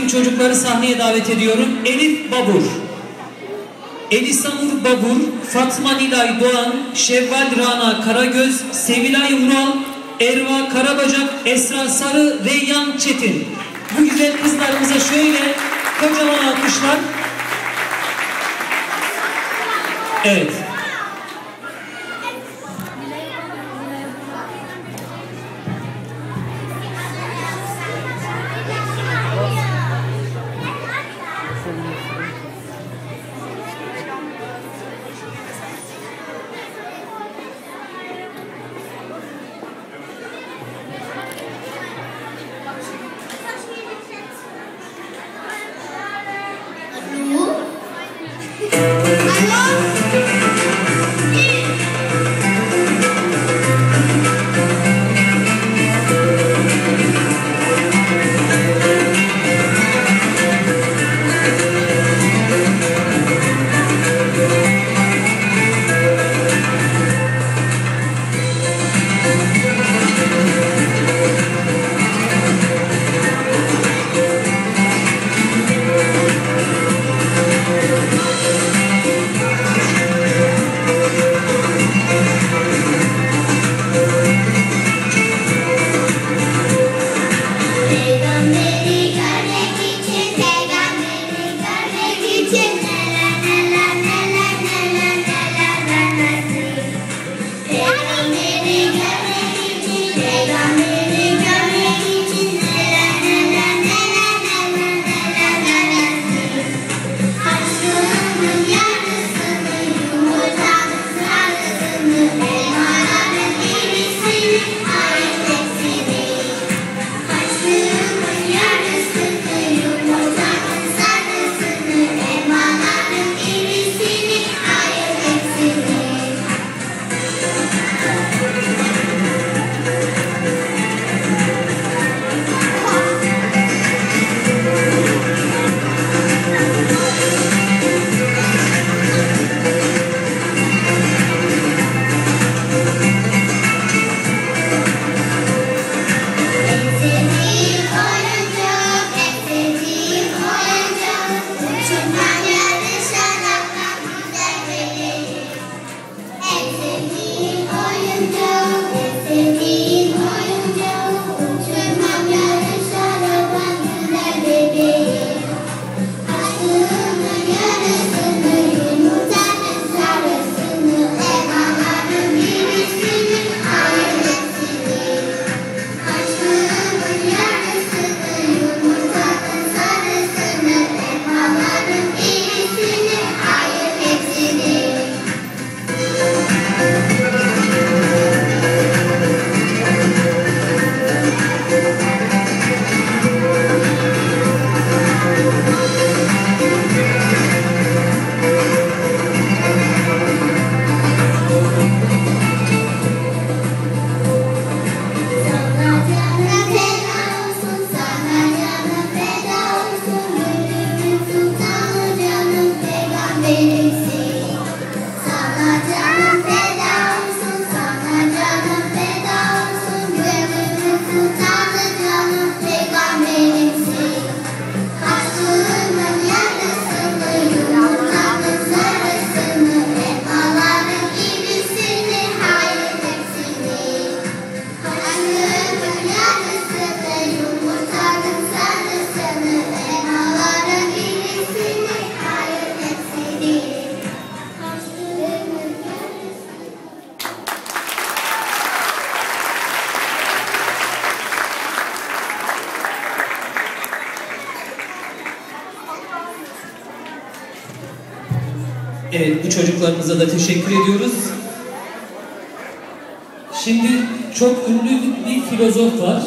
gün çocukları sahneye davet ediyorum. Elif Babur. Elisanur Babur, Fatma Nilay Doğan, Şevval Rana Karagöz, Sevilay Ural, Erva Karabacak, Esra Sarı, Reyyan Çetin. Bu güzel kızlarımıza şöyle kocaman alkışlar. Evet. Llegame. Evet bu çocuklarımıza da teşekkür ediyoruz. Şimdi çok ünlü bir filozof var.